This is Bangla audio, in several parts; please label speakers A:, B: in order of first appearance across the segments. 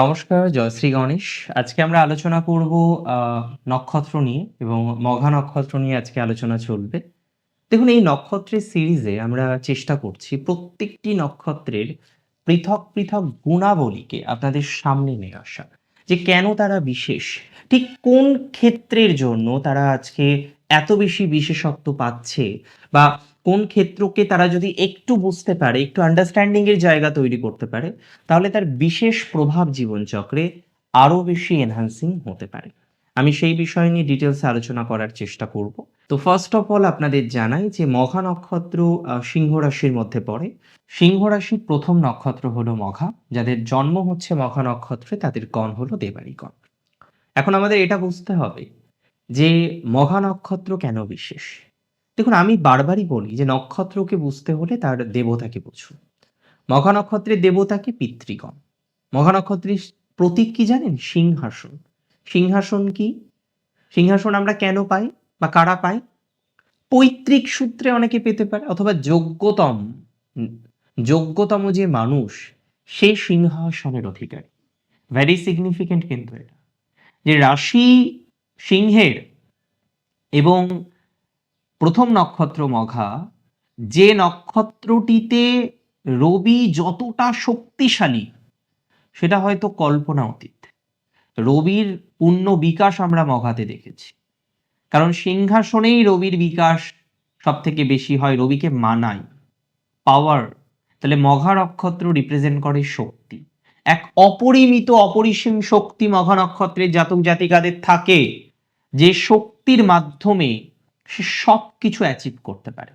A: নমস্কার, জয়শ্রী গণেশ। আজকে আমরা আলোচনা করব নক্ষত্র নিয়ে এবং মঘা নক্ষত্র নিয়ে আজকে আলোচনা চলবে। দেখুন এই নক্ষত্রের সিরিজে আমরা চেষ্টা করছি প্রত্যেকটি নক্ষত্রের পৃথক, পৃথক গুণাবলীকে আপনাদের সামনে নিয়ে আসা। যে কেন তারা বিশেষ? ঠিক কোন ক্ষেত্রের জন্য তারা আজকে এত বেশি বিশেষত্ব পাচ্ছে বা কোন ক্ষেত্রকে তারা যদি একটু বুঝতে পারে, একটু আন্ডারস্ট্যান্ডিংয়ের জায়গা তৈরি করতে পারে, তাহলে তার বিশেষ প্রভাব জীবনচক্রে আরও বেশি এনহান্সিং হতে পারে। আমি সেই বিষয় নিয়ে ডিটেইলসে আলোচনা করার চেষ্টা করব। তো ফার্স্ট অফ অল আপনাদের জানাই যে মঘা নক্ষত্র সিংহ রাশির মধ্যে পড়ে। সিংহ রাশির ১ম নক্ষত্র হলো মঘা। যাদের জন্ম হচ্ছে মঘা নক্ষত্রে, তাদের গণ হলো গণ। এখন আমাদের এটা বুঝতে হবে যে মঘা নক্ষত্র কেন বিশেষ? দেখুন, আমি বারবারই বলি যে নক্ষত্রকে বুঝতে হলে তার দেবতাকে বুঝুন। মঘা নক্ষত্রের দেবতাকে পিতৃগণ। মঘা নক্ষত্রের প্রতীক কি জানেন? সিংহাসন। সিংহাসন কি? সিংহাসন আমরা কেন পাই বা কারা পাই পৈতৃক সূত্রে অনেকে পেতে পারে, অথবা যোগ্যতম যোগ্যতম যে মানুষ, সে সিংহাসনের অধিকারী। ভেরি সিগনিফিকেন্ট কিন্তু এটা। যে রাশি সিংহের এবং প্রথম নক্ষত্র মঘা, যে নক্ষত্রটিতে রবি যতটা শক্তিশালী, সেটা হয়তো কল্পনা অতীত। রবির পূর্ণ বিকাশ আমরা মঘাতে দেখেছি। কারণ সিংহাসনেই রবির বিকাশ সবথেকে বেশি হয়, রবিকে মানায়। পাওয়ার তাহলে মঘা নক্ষত্র রিপ্রেজেন্ট করে শক্তি। এক অপরিমিত, অপরিসীম শক্তি মঘা নক্ষত্রের জাতক জাতিকাদের থাকে, যে শক্তির মাধ্যমে সে সবকিছু অ্যাচিভ করতে পারে।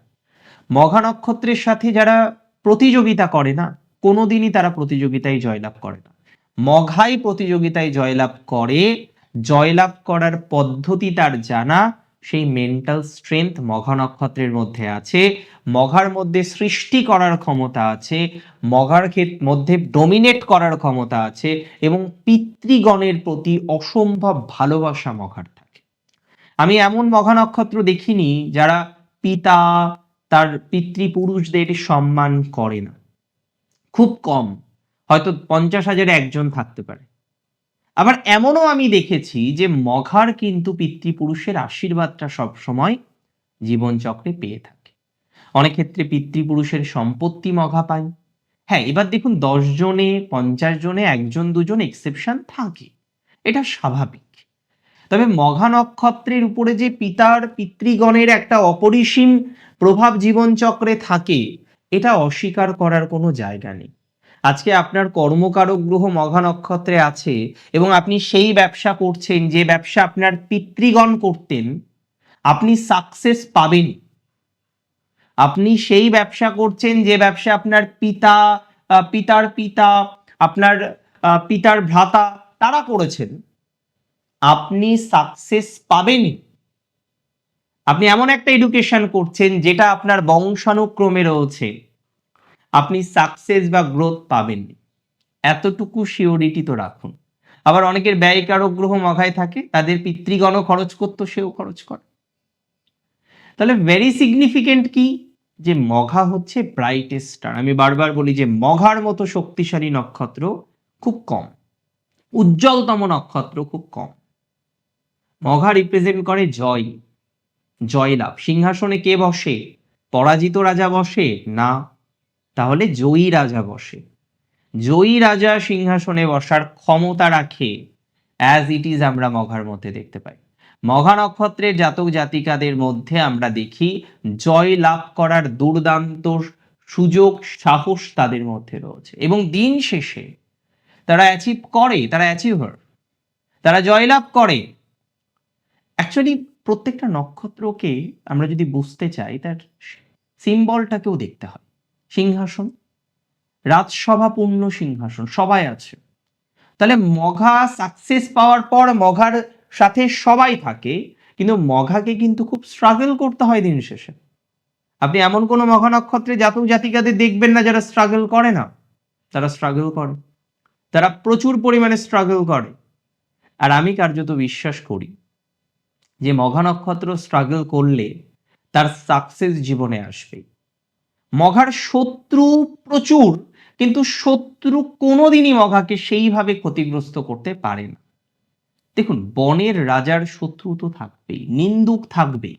A: মঘা নক্ষত্রের সাথে যারা প্রতিযোগিতা করে না, কোনোদিনই তারা প্রতিযোগিতায় জয়লাভ করে না। মঘাই প্রতিযোগিতায় জয়লাভ করে, জয়লাভ করার পদ্ধতি তার জানা, সেই মেন্টাল স্ট্রেংথ মঘা নক্ষত্রের মধ্যে আছে। মঘার মধ্যে সৃষ্টি করার ক্ষমতা আছে, মঘার মধ্যে ডমিনেট করার ক্ষমতা আছে এবং পিতৃগণের প্রতি অসম্ভব ভালোবাসা মঘার থাকে। আমি এমন মঘা নক্ষত্র দেখিনি যারা পিতা তার পিতৃপুরুষদের সম্মান করে না। খুব কম। হয়তো পঞ্চাশ হাজারে একজন থাকতে পারে। আবার এমনও আমি দেখেছি যে মঘার কিন্তু পিতৃপুরুষের আশীর্বাদটা সবসময় জীবনচক্রে পেয়ে থাকে। অনেক ক্ষেত্রে পিতৃপুরুষের সম্পত্তি মঘা পায়। হ্যাঁ, এবার দেখুন ১০ জনে ৫০ জনে ১ জন ২ জন এক্সেপশন থাকে। এটা স্বাভাবিক। তবে মঘা নক্ষত্রের উপরে যে পিতার পিতৃগণের একটা অপরিসীম প্রভাব জীবনচক্রে থাকে এটা অস্বীকার করার কোনো জায়গা নেই। আজকে আপনার কর্মকারক গ্রহ মঘা নক্ষত্রে আছে এবং আপনি সেই ব্যবসা করছেন যে ব্যবসা আপনার পিতৃগণ করতেন, আপনি সাকসেস পাবেন। আপনি সেই ব্যবসা করছেন যে ব্যবসা আপনার পিতা, পিতার পিতা, আপনার পিতার ভ্রাতা তারা করেছেন। আপনি সাকসেস পাবেনই। আপনি এমন একটা এডুকেশন করছেন যেটা আপনার বংশানুক্রমে রয়েছে। আপনি সাকসেস বা গ্রোথ পাবেনই। এতটুকু সিওরিটি তো রাখুন। আবার অনেকের ব্যয়কারক গ্রহ মঘায় থাকে তাদের পিতৃগণও খরচ করতো সেও খরচ করে। তাহলে ভেরি সিগনিফিক্যান্ট কি? যে মঘা হচ্ছে ব্রাইটেস্ট স্টার। আমি বারবার বলি যে মঘার মতো শক্তিশালী নক্ষত্র খুব কম। উজ্জ্বলতম নক্ষত্র খুব কম। মঘা রিপ্রেজেন্ট করে জয়, জয়লাভ। সিংহাসনে কে বসে? পরাজিত রাজা বসে? না। তাহলে জয়ী রাজা বসে। জয়ী রাজা সিংহাসনে বসার ক্ষমতা রাখে অ্যাজ ইট ইজ আমরা মঘার মধ্যে দেখতে পাই। মঘা নক্ষত্রের জাতক জাতিকাদের মধ্যে আমরা দেখি জয় লাভ করার দুর্দান্ত সুযোগ সাহস তাদের মধ্যে রয়েছে এবং দিন শেষে তারা অ্যাচিভ করে, তারা অ্যাচিভার। তারা জয়লাভ করে। অ্যাকচুয়ালি প্রত্যেকটা নক্ষত্রকে আমরা যদি বুঝতে চাই তার সিম্বলটাকেও দেখতে হয়। সিংহাসন, রাজসভাপূর্ণ সিংহাসন সবাই আছে। তাহলে মঘা সাকসেস পাওয়ার পর মঘার সাথে সবাই থাকে কিন্তু মঘাকে কিন্তু খুব স্ট্রাগল করতে হয় দিন শেষে। আপনি এমন কোনো মঘা নক্ষত্রে জাতক জাতিকাদের দেখবেন না যারা স্ট্রাগল করে না। তারা স্ট্রাগল করে। তারা প্রচুর পরিমাণে স্ট্রাগল করে। আর আমি কার্যত বিশ্বাস করি যে মঘা নক্ষত্র স্ট্রাগল করলে তার সাকসেস জীবনে আসবেই। মঘার শত্রু প্রচুর, কিন্তু শত্রু কোনোদিনই মঘাকে সেইভাবে ক্ষতিগ্রস্ত করতে পারে না। দেখুন, বনের রাজার শত্রু তো থাকবেই, নিন্দুক থাকবেই।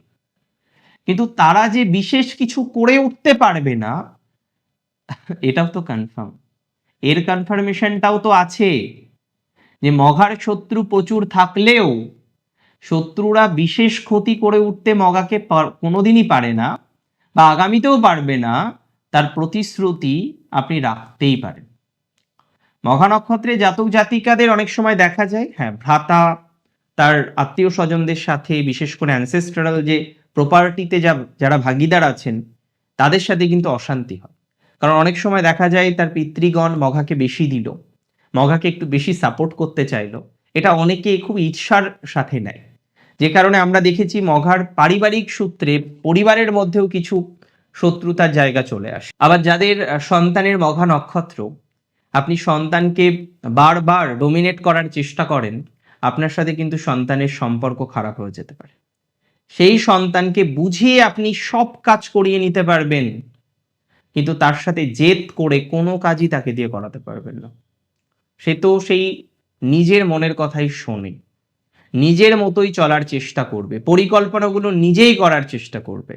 A: কিন্তু তারা যে বিশেষ কিছু করে উঠতে পারবে না, এটাও তো কনফার্ম এর কনফার্মেশনটাও তো আছে, যে মঘার শত্রু প্রচুর থাকলেও শত্রুরা বিশেষ ক্ষতি করে উঠতে মগাকে কোনোদিনই পারে না। বা আগামীতেও পারবে না, তার প্রতিশ্রুতি আপনি রাখতেই পারেন। মঘা নক্ষত্রে জাতক জাতিকাদের অনেক সময় দেখা যায় হ্যাঁ ভ্রাতা, তার আত্মীয় স্বজনদের সাথে, বিশেষ করে অ্যানসেস্ট্রাল যে প্রপার্টিতে যা, যারা ভাগিদার আছেন, তাদের সাথে কিন্তু অশান্তি হয়। কারণ অনেক সময় দেখা যায় তার পিতৃগণ মঘাকে বেশি দিল, মঘাকে একটু বেশি সাপোর্ট করতে চাইলো। এটা অনেকে খুব ইচ্ছার সাথে নেয়। যে কারণে আমরা দেখেছি মঘার পারিবারিক সূত্রে পরিবারের মধ্যেও কিছু শত্রুতার জায়গা চলে আসে। আবার যাদের সন্তানের মঘা নক্ষত্র, আপনি সন্তানকে বারবার ডোমিনেট করার চেষ্টা করেন, আপনার সাথে কিন্তু সন্তানের সম্পর্ক খারাপ হয়ে যেতে পারে। সেই সন্তানকে বুঝিয়ে আপনি সব কাজ করিয়ে নিতে পারবেন, কিন্তু তার সাথে জেদ করে কোনো কাজই তাকে দিয়ে করাতে পারবেন না। সে তো সেই নিজের মনের কথাই শোনে। নিজের মতোই চলার চেষ্টা করবে, পরিকল্পনাগুলো নিজেই করার চেষ্টা করবে।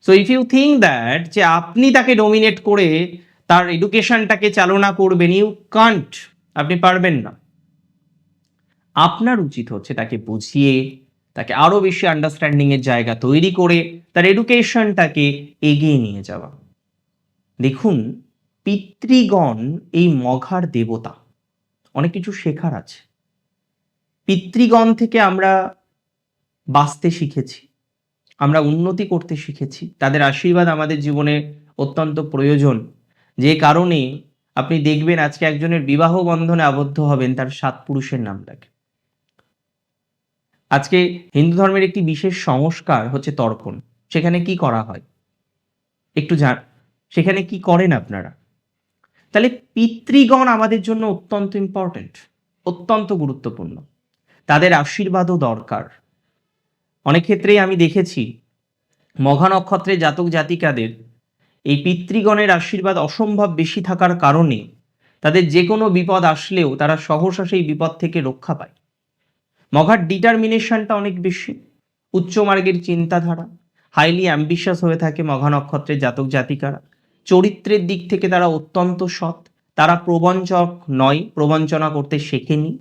A: So if you think that যে আপনি তাকে ডোমিনেট করে তার এডুকেশনটাকে চালনা করবেন ইউ কান্ট আপনি পারবেন না। আপনার উচিত হচ্ছে তাকে বুঝিয়ে, তাকে আরও বেশি আন্ডারস্ট্যান্ডিং এর জায়গা তৈরি করে তার এডুকেশনটাকে এগিয়ে নিয়ে যাওয়া। দেখুন, পিতৃগণ এই মঘার দেবতা, অনেক কিছু শেখার আছে। পিতৃগণ থেকে আমরা বাঁচতে শিখেছি, আমরা উন্নতি করতে শিখেছি। তাদের আশীর্বাদ আমাদের জীবনে অত্যন্ত প্রয়োজন। যে কারণে আপনি দেখবেন আজকে একজনের বিবাহ বন্ধনে আবদ্ধ হবেন, তার সাত পুরুষের নাম লাগে আজকে হিন্দু ধর্মের একটি বিশেষ সংস্কার হচ্ছে তর্পণ। সেখানে কি করা হয়? একটু জান, সেখানে কি করেন আপনারা? তাহলে পিতৃগণ আমাদের জন্য অত্যন্ত ইম্পর্ট্যান্ট অত্যন্ত গুরুত্বপূর্ণ। তাদের আশীর্বাদও দরকার। অনেক ক্ষেত্রেই আমি দেখেছি, মঘা নক্ষত্রে জাতক জাতিকাদের এই পিতৃগণের আশীর্বাদ অসম্ভব বেশি থাকার কারণে তাদের যে কোনো বিপদ আসলেও তারা সহসা সেই বিপদ থেকে রক্ষা পায়। মঘার ডিটারমিনেশনটা অনেক বেশি। উচ্চ মার্গের চিন্তাধারা, হাইলি অ্যাম্বিশাস হয়ে থাকে মঘা নক্ষত্রের জাতক জাতিকারা। চরিত্রের দিক থেকে তারা অত্যন্ত সৎ, তারা প্রবঞ্চক নয়, প্রবঞ্চনা করতে শেখেনি।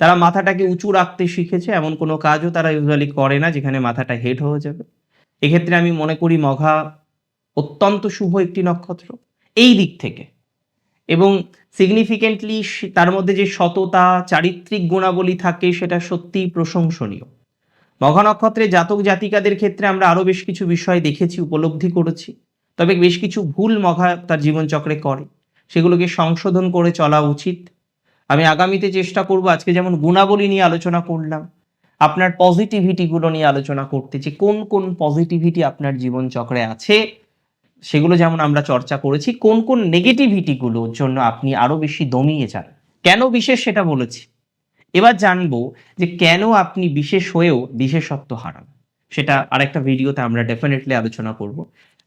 A: তারা মাথাটাকে উঁচু রাখতে শিখেছে, এমন কোনো কাজও তারা ইউজুয়ালি করে না যেখানে মাথাটা হেড হয়ে যাবে। এক্ষেত্রে আমি মনে করি মঘা অত্যন্ত শুভ একটি নক্ষত্র, এই দিক থেকে। এবং সিগনিফিকেন্টলি তার মধ্যে যে সততা, চারিত্রিক গুণাবলী থাকে, সেটা সত্যিই প্রশংসনীয়। মঘা নক্ষত্রে জাতক জাতিকাদের ক্ষেত্রে আমরা আরও বেশ কিছু বিষয় দেখেছি, উপলব্ধি করেছি। তবে বেশ কিছু ভুল মঘা তার জীবনচক্রে করে। সেগুলোকে সংশোধন করে চলা উচিত। আমি আগামীতে চেষ্টা করব আজকে যেমন গুণাবলী নিয়ে আলোচনা করলাম, আপনার পজিটিভিটিগুলো নিয়ে আলোচনা করতে যে কোন কোন পজিটিভিটি আপনার জীবনচক্রে আছে, সেগুলো যেমন আমরা চর্চা করেছি, কোন কোন নেগেটিভিটিগুলোর জন্য আপনি আরও বেশি দমিয়ে যান। কেন বিশেষ সেটা বলেছি? এবার জানব যে কেন আপনি বিশেষ হয়েও বিশেষত্ব হারান। সেটা আরেকটা ভিডিওতে আমরা ডেফিনেটলি আলোচনা করব।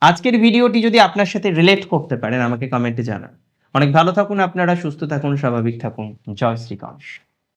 A: আজকের ভিডিওটি যদি আপনার সাথে রিলেট করতে পারেন, আমাকে কমেন্টে জানান। অনেক ভালো থাকুন আপনারা সুস্থ থাকুন স্বাভাবিক থাকুন। জয় শ্রী